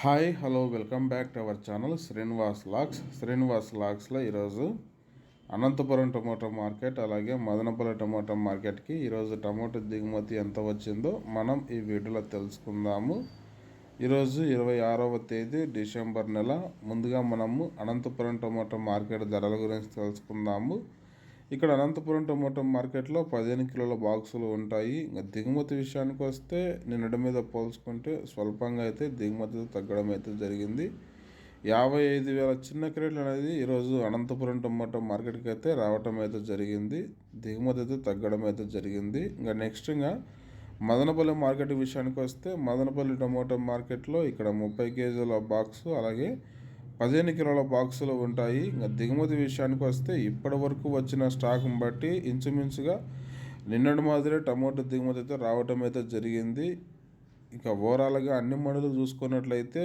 Hi hello welcome back to our channel Srinivas lakhs. Srinivas లాక్స్లో ఈరోజు Anantapuram tomato market అలాగే Madanapalle tomato మార్కెట్కి ఈరోజు టమోటా దిగుమతి ఎంత వచ్చిందో మనం ఈ వీడియోలో తెలుసుకుందాము. ఈరోజు ఇరవై ఆరవ తేదీ డిసెంబర్ నెల. ముందుగా మనము అనంతపురం టమోటా మార్కెట్ ధరల గురించి తెలుసుకుందాము. ఇక్కడ అనంతపురం టొమాటో మార్కెట్లో పదిహేను కిలోల బాక్సులు ఉంటాయి. ఇంకా దిగుమతి విషయానికి వస్తే నిన్నటి మీద పోల్చుకుంటే స్వల్పంగా అయితే దిగుమతి తగ్గడం అయితే జరిగింది. యాభై ఐదు వేల చిన్న క్రేట్లు అనేది ఈరోజు అనంతపురం టొమాటో మార్కెట్కి అయితే రావటం అయితే జరిగింది. దిగుమతి అయితే తగ్గడం అయితే జరిగింది. ఇంకా నెక్స్ట్ ఇంకా మదనపల్లి మార్కెట్ విషయానికి వస్తే మదనపల్లి టొమాటో మార్కెట్లో ఇక్కడ ముప్పై కేజీల బాక్సు అలాగే పదిహేను కిలోల బాక్సులు ఉంటాయి. ఇంకా దిగుమతి విషయానికి వస్తే ఇప్పటి వరకు వచ్చిన స్టాక్ని బట్టి ఇంచుమించుగా నిన్నటి మాదిరే టమాటో దిగుమతి అయితే రావటం అయితే జరిగింది. ఇక ఓవరాల్గా అన్ని మండలు చూసుకున్నట్లయితే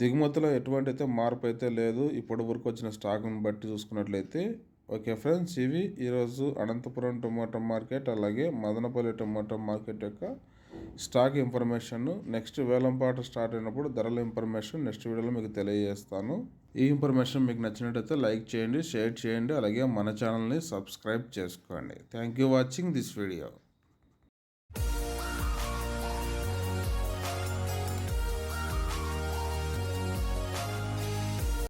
దిగుమతిలో ఎటువంటి అయితే మార్పు అయితే లేదు. ఇప్పటి వరకు వచ్చిన స్టాక్ని బట్టి చూసుకున్నట్లయితే ఓకే ఫ్రెండ్స్ ఇవి ఈరోజు అనంతపురం టొమాటో మార్కెట్ అలాగే మదనపల్లి టొమాటో మార్కెట్ యొక్క స్టాక్ ఇన్ఫర్మేషన్ నెక్స్ట్ వేలంపాట స్టార్ట్ అయినప్పుడు ధరల ఇన్ఫర్మేషన్ నెక్స్ట్ వీడియోలో మీకు తెలియజేస్తాను. ఈ ఇన్ఫర్మేషన్ మీకు నచ్చినట్టయితే లైక్ చేయండి షేర్ చేయండి అలాగే మన ఛానల్ని సబ్స్క్రైబ్ చేసుకోండి. Thank you watching this video.